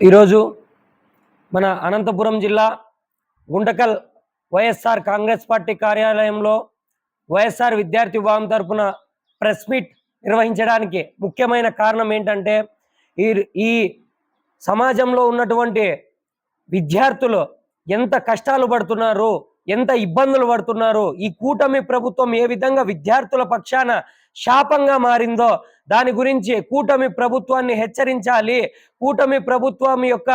ఈరోజు మన అనంతపురం జిల్లా గుంటకల్ వైఎస్ఆర్ కాంగ్రెస్ పార్టీ కార్యాలయంలో వైఎస్ఆర్ విద్యార్థి విభాగం తరపున ప్రెస్ మీట్ నిర్వహించడానికి ముఖ్యమైన కారణం ఏంటంటే ఈ ఈ సమాజంలో ఉన్నటువంటి విద్యార్థులు ఎంత కష్టాలు పడుతున్నారు ఎంత ఇబ్బందులు పడుతున్నారు? ఈ కూటమి ప్రభుత్వం ఏ విధంగా విద్యార్థుల పక్షాన శాపంగా మారిందో దాని గురించి కూటమి ప్రభుత్వాన్ని హెచ్చరించాలి. కూటమి ప్రభుత్వం యొక్క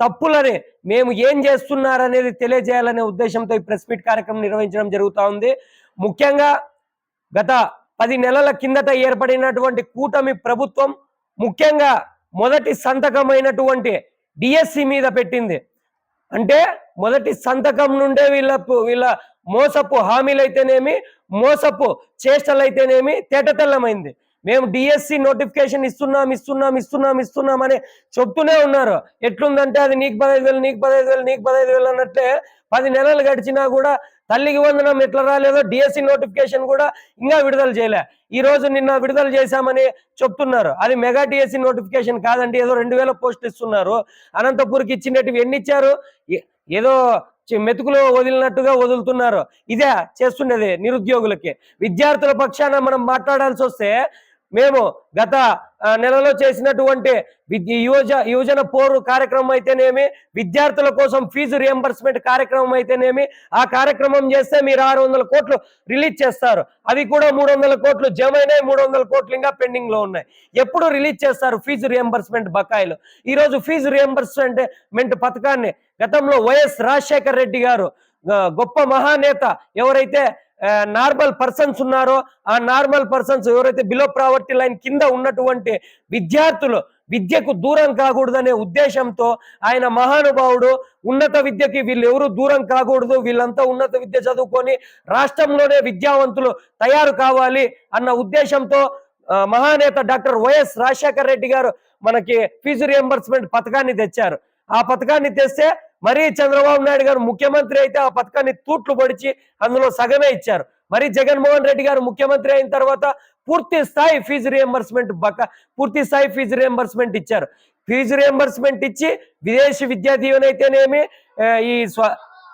తప్పులని మేము ఏం చేస్తున్నారనేది తెలియజేయాలనే ఉద్దేశంతో ఈ ప్రెస్ మీట్ కార్యక్రమం నిర్వహించడం జరుగుతూ ఉంది. ముఖ్యంగా గత పది నెలల కిందట ఏర్పడినటువంటి కూటమి ప్రభుత్వం ముఖ్యంగా మొదటి సంతకమైనటువంటి డిఎస్సి మీద పెట్టింది. అంటే మొదటి సంతకం నుండే వీళ్ళ వీళ్ళ మోసపు హామీలైతేనేమి మోసపు చేష్టలైతేనేమి తేటతెల్లమైంది. మేము డిఎస్సి నోటిఫికేషన్ ఇస్తున్నాం ఇస్తున్నాం ఇస్తున్నాం ఇస్తున్నాం అని చెప్తూనే ఉన్నారు. ఎట్లుందంటే అది నీకు పదహైదు వేలు నీకు పదహైదు వేలు నీకు పదహైదు వేలు అన్నట్లే పది నెలలు గడిచినా కూడా తల్లికి వందనం ఎట్లా రాలేదో డిఎస్సి నోటిఫికేషన్ కూడా ఇంకా విడుదల చేయలే. ఈ రోజు నిన్న విడుదల చేశామని చెప్తున్నారు. అది మెగా డిఎస్సి నోటిఫికేషన్ కాదండి ఏదో రెండు వేల పోస్టులు ఇస్తున్నారు. అనంతపూర్కి ఇచ్చినట్టు ఎన్ని ఇచ్చారు? ఏదో మెతుకులో వదిలినట్టుగా వదులుతున్నారు. ఇదే చేస్తుండేది నిరుద్యోగులకి. విద్యార్థుల పక్షాన మనం మాట్లాడాల్సి వస్తే మేము గత నెలలో చేసినటువంటి విద్య యువజ యువజన పోరు కార్యక్రమం అయితేనేమి విద్యార్థుల కోసం ఫీజు రియంబర్స్మెంట్ కార్యక్రమం అయితేనేమి ఆ కార్యక్రమం చేస్తే మీరు ఆరు వందల కోట్లు రిలీజ్ చేస్తారు. అవి కూడా మూడు వందల కోట్లు జమ అయినాయి మూడు వందల కోట్లు ఇంకా పెండింగ్లో ఉన్నాయి. ఎప్పుడు రిలీజ్ చేస్తారు ఫీజు రియంబర్స్మెంట్ బకాయిలు? ఈరోజు ఫీజు రియంబర్స్మెంట్ పథకాన్ని గతంలో వైఎస్ రాజశేఖర్ రెడ్డి గారు గొప్ప మహానేత ఎవరైతే నార్మల్ పర్సన్స్ ఉన్నారో ఆ నార్మల్ పర్సన్స్ ఎవరైతే బిలో ప్రావర్టీ లైన్ కింద ఉన్నటువంటి విద్యార్థులు విద్యకు దూరం కాకూడదనే ఉద్దేశంతో ఆయన మహానుభావుడు ఉన్నత విద్యకి వీళ్ళు ఎవరు దూరం కాకూడదు వీళ్ళంతా ఉన్నత విద్య చదువుకొని రాష్ట్రంలోనే విద్యావంతులు తయారు కావాలి అన్న ఉద్దేశంతో మహానేత డాక్టర్ వైఎస్ రాజశేఖర్ రెడ్డి గారు మనకి ఫీజు రియంబర్స్మెంట్ పథకాన్ని తెచ్చారు. ఆ పథకాన్ని తెస్తే మరీ చంద్రబాబు నాయుడు గారు ముఖ్యమంత్రి అయితే ఆ పథకాన్ని తూట్లు పొడిచి అందులో సగమే ఇచ్చారు. మరి జగన్మోహన్ రెడ్డి గారు ముఖ్యమంత్రి అయిన తర్వాత పూర్తి స్థాయి ఫీజు రియంబర్స్మెంట్ బక పూర్తి స్థాయి ఫీజు రియంబర్స్మెంట్ ఇచ్చారు. ఫీజు రియంబర్స్మెంట్ ఇచ్చి విదేశీ విద్యా దీవెన అయితేనేమి ఈ స్వ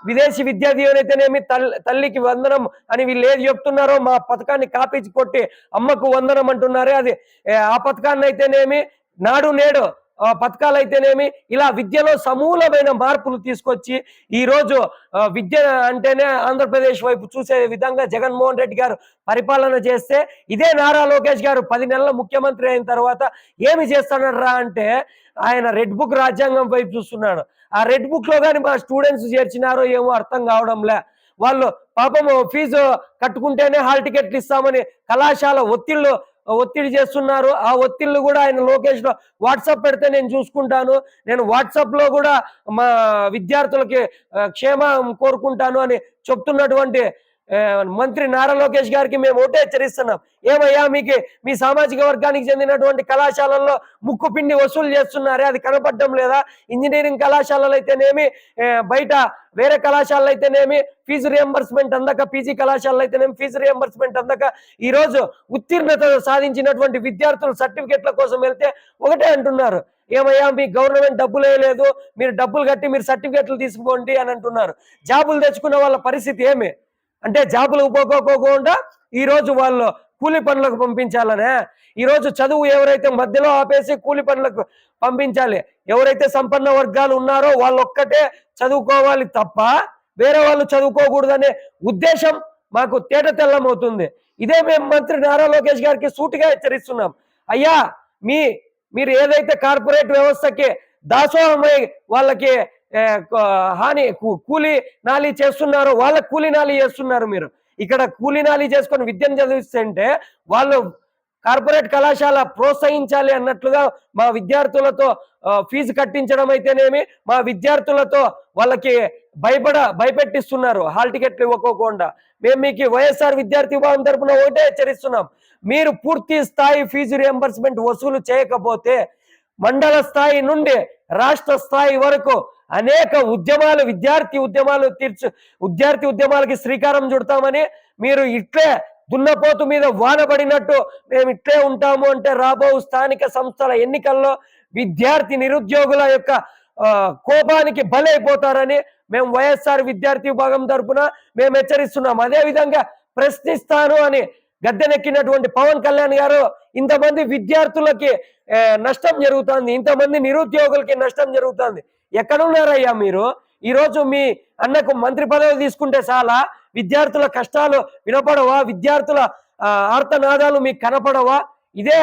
విదేశీ విద్యా దీవెన అయితేనేమి తల్లి తల్లికి వందనం అని వీళ్ళు ఏది చెప్తున్నారో మా పథకాన్ని కాపీచి కొట్టి అమ్మకు వందనం అంటున్నారే అది. ఆ పథకాన్ని అయితేనేమి నాడు నేడు పథకాలు అయితేనేమి ఇలా విద్యలో సమూలమైన మార్పులు తీసుకొచ్చి ఈరోజు విద్య అంటేనే ఆంధ్రప్రదేశ్ వైపు చూసే విధంగా జగన్మోహన్ రెడ్డి గారు పరిపాలన చేస్తే ఇదే నారా లోకేష్ గారు పది నెలల ముఖ్యమంత్రి అయిన తర్వాత ఏమి చేస్తానరా అంటే ఆయన రెడ్ బుక్ రాజ్యాంగం వైపు చూస్తున్నాడు. ఆ రెడ్ బుక్లో కానీ మా స్టూడెంట్స్ చేర్చినారో ఏమో అర్థం కావడంలే. వాళ్ళు పాపము ఫీజు కట్టుకుంటేనే హాల్ టికెట్లు ఇస్తామని కళాశాల ఒత్తిళ్ళు ఒత్తిడి చేస్తున్నారు. ఆ ఒత్తిళ్ళు కూడా ఆయన లోకేష్ వాట్సాప్ పెడితే నేను చూసుకుంటాను. నేను వాట్సాప్లో కూడా మా విద్యార్థులకి క్షేమం కోరుకుంటాను అని చెప్తున్నటువంటి మంత్రి నారా లోకేష్ గారికి మేము ఒకటే హెచ్చరిస్తున్నాం. ఏమయ్యా మీకు మీ సామాజిక వర్గానికి చెందినటువంటి కళాశాలల్లో ముక్కు పిండి వసూలు చేస్తున్నారే అది కనపడడం లేదా? ఇంజనీరింగ్ కళాశాలలు అయితేనేమి బయట వేరే కళాశాలలు అయితేనేమి ఫీజు రియంబర్స్మెంట్ అందక పీజీ కళాశాలలు అయితేనేమి ఫీజు రియంబర్స్మెంట్ అందక ఈరోజు ఉత్తీర్ణత సాధించినటువంటి విద్యార్థులు సర్టిఫికెట్ల కోసం వెళ్తే ఒకటే అంటున్నారు. ఏమయ్యా మీ గవర్నమెంట్ డబ్బులు వేయలేదు మీరు డబ్బులు కట్టి మీరు సర్టిఫికెట్లు తీసుకోండి అని అంటున్నారు. జాబులు తెచ్చుకున్న వాళ్ళ పరిస్థితి ఏమి? అంటే జాబులు ఉపకోకోకుండా ఈరోజు వాళ్ళు కూలి పనులకు పంపించాలనే. ఈరోజు చదువు ఎవరైతే మధ్యలో ఆపేసి కూలి పనులకు పంపించాలి ఎవరైతే సంపన్న వర్గాలు ఉన్నారో వాళ్ళు ఒక్కటే చదువుకోవాలి తప్ప వేరే వాళ్ళు చదువుకోకూడదనే ఉద్దేశం మాకు తేట తెల్లమవుతుంది. ఇదే మేము మంత్రి నారా లోకేష్ గారికి సూటిగా హెచ్చరిస్తున్నాం. అయ్యా మీ మీరు ఏదైతే కార్పొరేట్ వ్యవస్థకి దాసోహమై వాళ్ళకి హాని కూ- కూలి నాలి చేస్తున్నారు వాళ్ళ కూలి నాలి చేస్తున్నారు మీరు. ఇక్కడ కూలి నాలి చేసుకొని విద్యను చదివిస్తుంటే వాళ్ళు కార్పొరేట్ కళాశాల ప్రోత్సహించాలి అన్నట్లుగా మా విద్యార్థులతో ఫీజు కట్టించడం అయితేనేమి మా విద్యార్థులతో వాళ్ళకి భయపడ భయపెట్టిస్తున్నారు. హాల్ టికెట్లు ఇవ్వకోకుండా. మేము మీకు వైఎస్ఆర్ విద్యార్థి విభాగం తరపున ఒకటే హెచ్చరిస్తున్నాం. మీరు పూర్తి స్థాయి ఫీజు రియంబర్స్మెంట్ వసూలు చేయకపోతే మండల స్థాయి నుండి రాష్ట్ర స్థాయి వరకు అనేక ఉద్యమాలు విద్యార్థి ఉద్యమాలు తీర్చు విద్యార్థి ఉద్యమాలకి శ్రీకారం చుడతామని మీరు ఇట్లే దున్నపోతు మీద వాన పడినట్టు మేము ఇట్లే ఉంటాము అంటే రాబో స్థానిక సంస్థల ఎన్నికల్లో విద్యార్థి నిరుద్యోగుల యొక్క కోపానికి బలైపోతారని మేము వైఎస్ఆర్ విద్యార్థి విభాగం తరఫున మేము హెచ్చరిస్తున్నాం. అదేవిధంగా ప్రశ్నిస్తాను అని గద్దెనెక్కినటువంటి పవన్ కళ్యాణ్ గారు ఇంతమంది విద్యార్థులకి నష్టం జరుగుతుంది ఇంతమంది నిరుద్యోగులకి నష్టం జరుగుతుంది. ఎక్కడున్నారయ్యా మీరు? ఈరోజు మీ అన్నకు మంత్రి పదవి తీసుకుంటే చాలా విద్యార్థుల కష్టాలు వినపడవా? విద్యార్థుల ఆర్తనాదాలు మీకు కనపడవా? ఇదే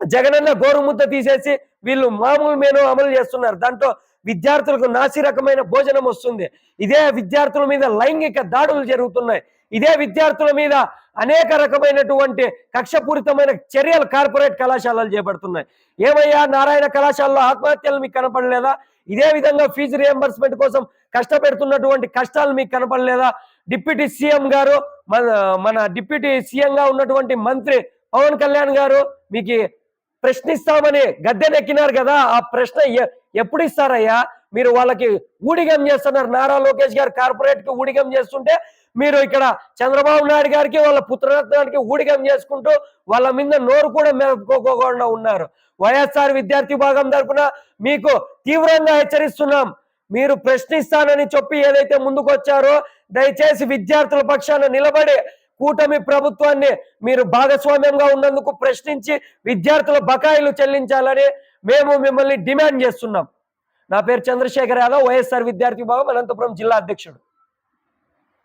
జగనన్న గోరుముద్ద తీసేసి వీళ్ళు మామూలు మేను అమలు చేస్తున్నారు. దాంట్లో విద్యార్థులకు నాసి రకమైన భోజనం వస్తుంది. ఇదే విద్యార్థుల మీద లైంగిక దాడులు జరుగుతున్నాయి. ఇదే విద్యార్థుల మీద అనేక రకమైనటువంటి కక్షపూరితమైన చర్యలు కార్పొరేట్ కళాశాలలు చేపడుతున్నాయి. ఏమయ్యా? నారాయణ కళాశాలలో ఆత్మహత్యలు మీకు కనపడలేదా? ఇదే విధంగా ఫీజు రియంబర్స్మెంట్ కోసం కష్టపెడుతున్నటువంటి కష్టాలు మీకు కనపడలేదా? డిప్యూటీ సీఎం గారు మన మన డిప్యూటీ సీఎం గా ఉన్నటువంటి మంత్రి పవన్ కళ్యాణ్ గారు మీకు ప్రశ్నిస్తామని గద్దెనెక్కినారు కదా. ఆ ప్రశ్న ఎ- ఎప్పుడు ఇస్తారయ్యా? మీరు వాళ్ళకి ఊడిగం చేస్తున్నారు. నారా లోకేష్ గారు కార్పొరేట్కి ఊడిగం చేస్తుంటే మీరు ఇక్కడ చంద్రబాబు నాయుడు గారికి వాళ్ళ పుత్రరత్నానికి ఊడిగం చేసుకుంటూ వాళ్ళ మీద నోరు కూడా మెరుపుకోకుండా ఉన్నారు. వైఎస్ఆర్ విద్యార్థి విభాగం తరపున మీకు తీవ్రంగా హెచ్చరిస్తున్నాం. మీరు ప్రశ్నిస్తానని చెప్పి ఏదైతే ముందుకొచ్చారో దయచేసి విద్యార్థుల పక్షాన నిలబడి కూటమి ప్రభుత్వాన్ని మీరు భాగస్వామ్యంగా ఉన్నందుకు ప్రశ్నించి విద్యార్థుల బకాయిలు చెల్లించాలని మేము మిమ్మల్ని డిమాండ్ చేస్తున్నాం. నా పేరు చంద్రశేఖర్ యాదవ్ వైఎస్ఆర్ విద్యార్థి విభాగం అనంతపురం జిల్లా అధ్యక్షుడు.